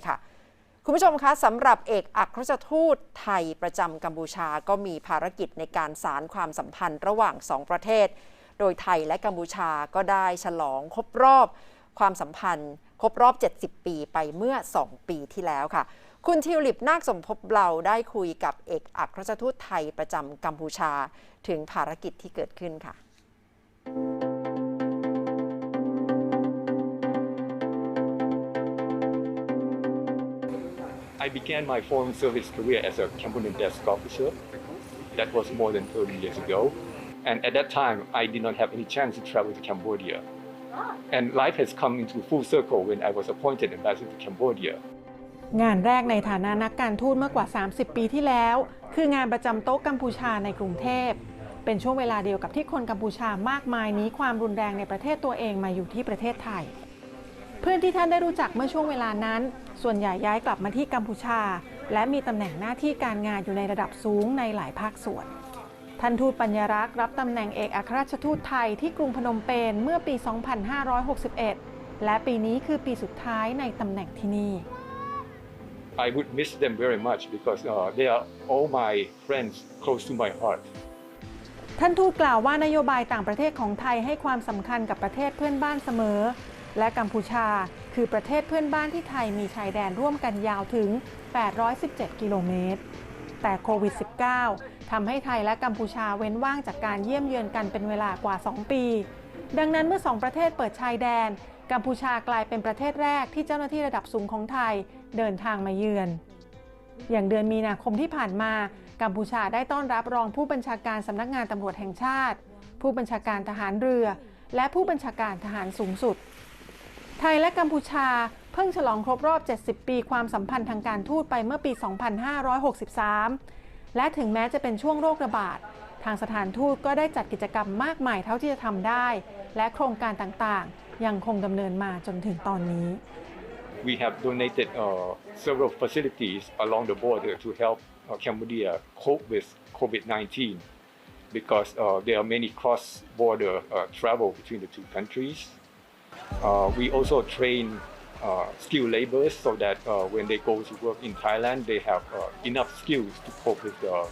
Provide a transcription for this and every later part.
ยค่ะ คุณผู้ชมคะสำหรับเอกอัครราชทูตไทยประจำกัมพูชาก็มีภารกิจในการสารความสัมพันธ์ระหว่างสองประเทศ โดยไทยและกัมพูชาก็ได้ฉลองครบรอบ ความสัมพันธ์ ครบรอบ 70 ปีไปเมื่อ 2 ปีที่แล้วค่ะ คุณทิวลิปนาคสมภพเราได้คุยกับเอกอัครราชทูตไทยประจำกัมพูชา ถึงภารกิจที่เกิดขึ้นค่ะ I began my foreign service career as a Cambodian desk officer. That was more than 30 years ago. And at that time, I did not have any chance to travel to Cambodia. And life has come into full circle when I was appointed ambassador to Cambodia. งานแรกในฐานะนักการทูตเมื่อกว่า 30 ปีที่แล้ว คืองานประจำโต๊ะกัมพูชาในกรุงเทพ เป็นช่วงเวลาเดียวกับที่คนกัมพูชามากมายนี้ความรุนแรงในประเทศตัวเองมาอยู่ที่ประเทศไทย เพื่อนที่ท่านได้รู้จักเมื่อช่วงเวลานั้น ส่วนใหญ่ย้ายกลับมาที่กัมพูชา และมีตำแหน่งหน้าที่การงานอยู่ในระดับสูงในหลายภาคส่วน ท่านทูตปัญญารักษ์รับตำแหน่งเอกอัครราชทูตไทยที่กรุงพนมเปญเมื่อปี 2561 และปีนี้คือปีสุดท้ายในตำแหน่งที่นี่ I would miss them very much because uh, they are all my friends close to my heart. ท่านทูตกล่าวว่านโยบายต่างประเทศของไทยให้ความสำคัญกับประเทศเพื่อนบ้านเสมอ และกัมพูชา คือประเทศเพื่อนบ้านที่ไทยมีชายแดนร่วมกันยาวถึง 817 กิโลเมตร แต่โควิด -19 ทำให้ไทยและกัมพูชาเว้นว่างจากการเยี่ยมเยือนกันเป็นเวลากว่า 2 ปี ดังนั้นเมื่อสองประเทศเปิดชายแดน กัมพูชากลายเป็นประเทศแรกที่เจ้าหน้าที่ระดับสูงของไทยเดินทางมาเยือน อย่างเดือนมีนาคมที่ผ่านมา กัมพูชาได้ต้อนรับรองผู้บัญชาการสำนักงานตำรวจแห่งชาติ ผู้บัญชาการทหารเรือ และผู้บัญชาการทหารสูงสุด ไทยและกัมพูชาเพิ่งฉลองครบรอบ 70 ปีความสัมพันธ์ทางการทูตไปเมื่อปี 2563 และถึงแม้จะเป็นช่วงโรคระบาด ทางสถานทูตก็ได้จัดกิจกรรมมากมายเท่าที่จะทำได้ และโครงการต่างๆ ยังคงดำเนินมาจนถึงตอนนี้ We have donated uh, several facilities along the border to help uh, Cambodia cope with COVID-19 because uh, there are many cross-border uh, travel between the two countries. Uh, we also train uh, skilled laborers so that uh, when they go to work in Thailand, they have uh, enough skills to cope with the,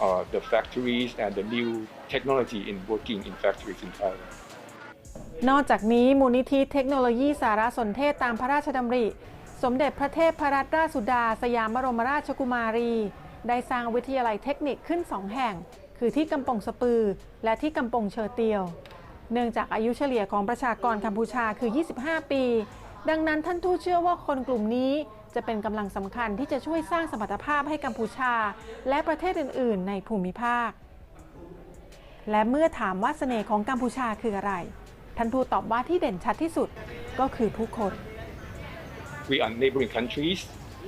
uh, the factories and the new technology in working in factories in Thailand. นอกจากนี้มูลนิธิเทคโนโลยีสารสนเทศตามพระราชดำริ สมเด็จพระเทพรัตนราชสุดา สยามบรมราชกุมารี ได้สร้างวิทยาลัยเทคนิคขึ้นสองแห่ง คือที่กำปงสปือ และที่กำปงเชอเตียว เนื่องจากอายุเฉลี่ยของประชากรกัมพูชาคือ 25 ปี ดังนั้นท่านทูตเชื่อว่าคนกลุ่มนี้จะเป็นกำลังสำคัญที่จะช่วยสร้างสมรรถภาพให้กัมพูชา และประเทศอื่น ๆ ในภูมิภาค และเมื่อถามว่าเสน่ห์ของกัมพูชาคืออะไร ท่านทูตตอบว่าที่เด่นชัดที่สุดก็คือผู้คน we are neighboring countries.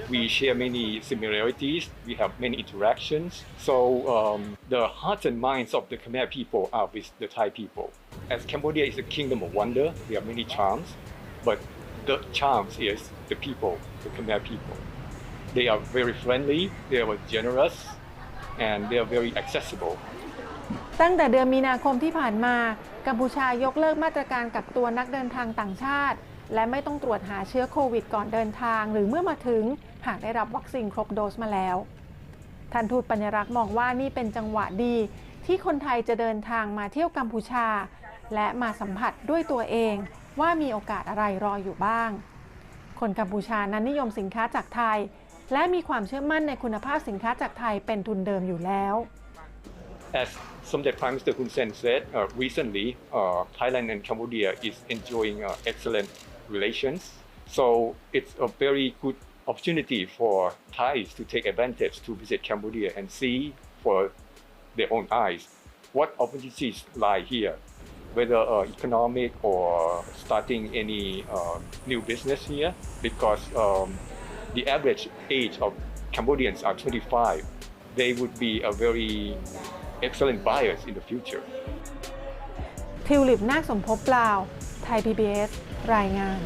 We share many similarities. We have many interactions. So um, the hearts and minds of the Khmer people are with the Thai people. As Cambodia is a kingdom of wonder, there are many charms, but the charms is the people, the Khmer people. They are very friendly. They are generous, and they are very accessible. ตั้งแต่เดือนมีนาคมที่ผ่านมา กัมพูชายกเลิกมาตรการกักตัวนักเดินทางต่างชาติ และไม่ต้องตรวจหาเชื้อโควิดก่อนเดินทาง หรือเมื่อมาถึงหากได้รับวัคซีนครบโดสมาแล้วท่านทูตปัญญรักษ์มองว่านี่เป็นจังหวะดี ที่คนไทยจะเดินทางมาเที่ยวกัมพูชา และมาสัมผัสด้วยตัวเอง ว่ามีโอกาสอะไรรออยู่บ้าง คนกัมพูชานั้นนิยมสินค้าจากไทย และมีความเชื่อมั่นในคุณภาพสินค้าจากไทยเป็นทุนเดิมอยู่แล้ว As Somdet Prime Minister Hun Sen said uh, recently, uh, Thailand and Cambodia is enjoying uh, excellent relations. So it's a very good opportunity for Thais to take advantage to visit Cambodia and see for their own eyes what opportunities lie here, whether uh, economic or starting any uh, new business here, because um, the average age of Cambodians are 25. They would be a very excellent buyers in the future. ทิวลิปนาคสมภพเปล่า ไทย PBS รายงาน